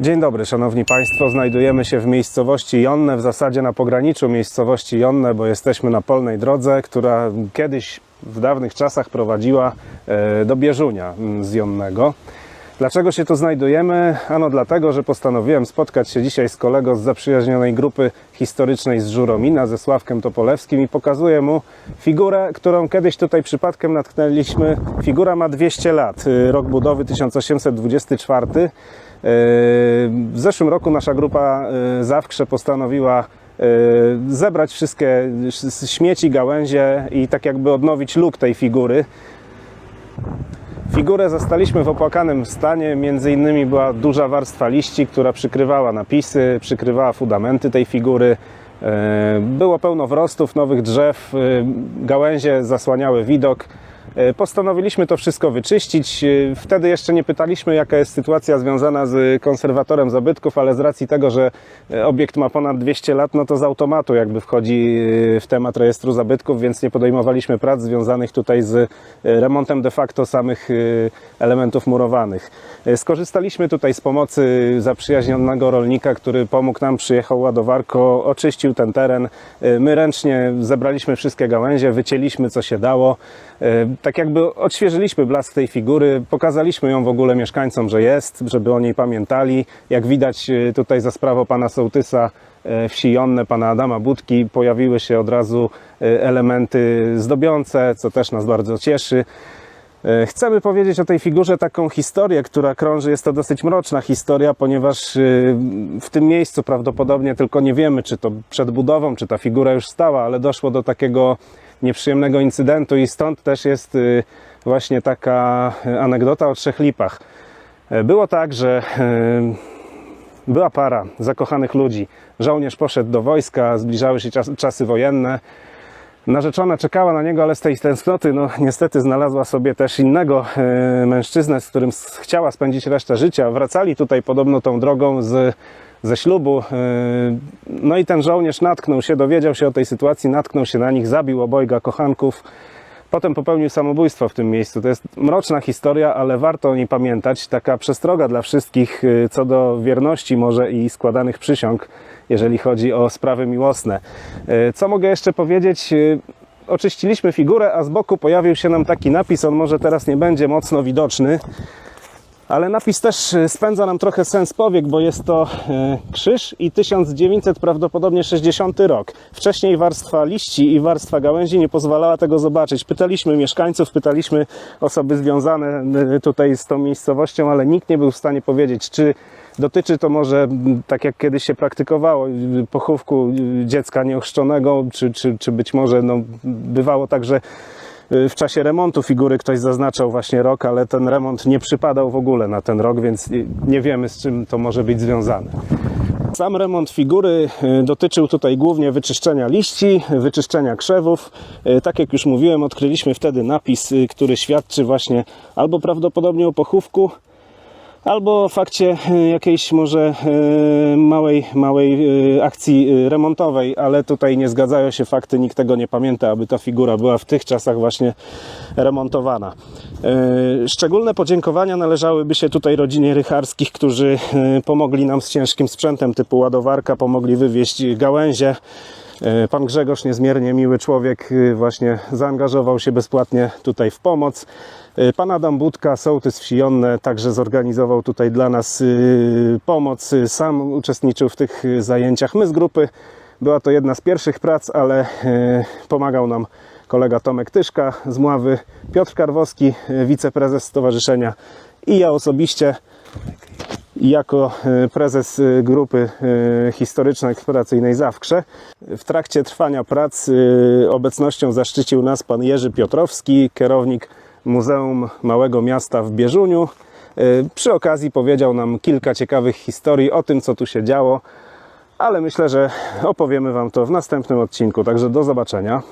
Dzień dobry, szanowni państwo. Znajdujemy się w miejscowości Jonne, w zasadzie na pograniczu miejscowości Jonne, bo jesteśmy na polnej drodze, która kiedyś w dawnych czasach prowadziła e, do Bieżunia mm, z Jonnego. Dlaczego się tu znajdujemy? Ano dlatego, że postanowiłem spotkać się dzisiaj z kolegą z zaprzyjaźnionej grupy historycznej z Żuromina, ze Sławkiem Topolewskim i pokazuję mu figurę, którą kiedyś tutaj przypadkiem natknęliśmy. Figura ma 200 lat, y, rok budowy 1824. Y, W zeszłym roku nasza grupa y, Zawkrze postanowiła zebrać wszystkie śmieci, gałęzie i tak jakby odnowić look tej figury. Figurę zastaliśmy w opłakanym stanie. Między innymi była duża warstwa liści, która przykrywała napisy, przykrywała fundamenty tej figury. E, Było pełno wrostów, nowych drzew, e, gałęzie zasłaniały widok. E, Postanowiliśmy to wszystko wyczyścić. E, Wtedy jeszcze nie pytaliśmy, jaka jest sytuacja związana z konserwatorem zabytków, ale z racji tego, że e, obiekt ma ponad 200 lat, no to z automatu jakby wchodzi w temat rejestru zabytków, więc nie podejmowaliśmy prac związanych tutaj z remontem de facto samych elementów murowanych. Skorzystaliśmy tutaj z pomocy zaprzyjaźnionego rolnika, który pomógł nam, przyjechał ładowarko, oczyścił ten teren. My ręcznie zebraliśmy wszystkie gałęzie, wycięliśmy co się dało. Tak jakby odświeżyliśmy blask tej figury, pokazaliśmy ją w ogóle mieszkańcom, że jest, żeby o niej pamiętali. Jak widać e, tutaj za sprawą pana sołtysa e, wsi Jonne, pana Adama Budki, pojawiły się od razu e, elementy zdobiące, co też nas bardzo cieszy. Chcemy powiedzieć o tej figurze taką historię, która krąży. Jest to dosyć mroczna historia, ponieważ w tym miejscu prawdopodobnie tylko nie wiemy, czy to przed budową, czy ta figura już stała, ale doszło do takiego nieprzyjemnego incydentu i stąd też jest y, właśnie taka y, anegdota o trzech lipach. E, Było tak, że y, była para zakochanych ludzi. Żołnierz poszedł do wojska, zbliżały się czas, czasy wojenne. Narzeczona czekała na niego, ale z tej tęsknoty, no niestety znalazła sobie też innego mężczyznę, z którym chciała spędzić resztę życia. Wracali tutaj podobno tą drogą z, ze ślubu. E, no i ten żołnierz natknął się, dowiedział się o tej sytuacji, natknął się na nich, zabił obojga kochanków. Potem popełnił samobójstwo w tym miejscu. To jest mroczna historia, ale warto o niej pamiętać. Taka przestroga dla wszystkich y, co do wierności może i składanych przysiąg, jeżeli chodzi o sprawy miłosne. Y, Co mogę jeszcze powiedzieć? Oczyściliśmy figurę, a z boku pojawił się nam taki napis. On może teraz nie będzie mocno widoczny, ale napis też y, spędza nam trochę sens powiek, bo jest to e, krzyż i 1900 prawdopodobnie 60 rok. Wcześniej warstwa liści i warstwa gałęzi nie pozwalała tego zobaczyć. Pytaliśmy mieszkańców, pytaliśmy osoby związane y, tutaj z tą miejscowością, ale nikt nie był w stanie powiedzieć, czy dotyczy to może, tak jak kiedyś się praktykowało, y, pochówku y, dziecka nieochrzczonego, czy, czy, czy być może no, bywało tak, że Y, w czasie remontu figury ktoś zaznaczał właśnie rok, ale ten remont nie przypadał w ogóle na ten rok, więc y, nie wiemy z czym to może być związane. Sam remont figury y, dotyczył tutaj głównie wyczyszczenia liści, wyczyszczenia krzewów. Y, Tak jak już mówiłem, odkryliśmy wtedy napis, y, który świadczy właśnie albo prawdopodobnie o pochówku, albo o fakcie y, jakiejś może y, małej, małej y, akcji remontowej, ale tutaj nie zgadzają się fakty, nikt tego nie pamięta, aby ta figura była w tych czasach właśnie remontowana. Szczególne podziękowania należałyby się tutaj rodzinie Rycharskich, którzy pomogli nam z ciężkim sprzętem typu ładowarka, pomogli wywieźć gałęzie. E, Pan Grzegorz, niezmiernie miły człowiek, y, właśnie zaangażował się bezpłatnie tutaj w pomoc. E, Pan Adam Budka, sołtys wsi Jonne, także zorganizował tutaj dla nas y, pomoc. Y, Sam uczestniczył w tych zajęciach. My z grupy, była to jedna z pierwszych prac, ale pomagał nam kolega Tomek Tyszka z Mławy, Piotr Karwowski, wiceprezes stowarzyszenia i ja osobiście jako e, prezes e, grupy e, historyczno-eksploracyjnej Zawkrze. W trakcie trwania prac obecnością zaszczycił nas pan Jerzy Piotrowski, kierownik Muzeum Małego Miasta w Bieżuniu. Przy okazji powiedział nam kilka ciekawych historii o tym, co tu się działo, ale myślę, że opowiemy Wam to w następnym odcinku, także do zobaczenia.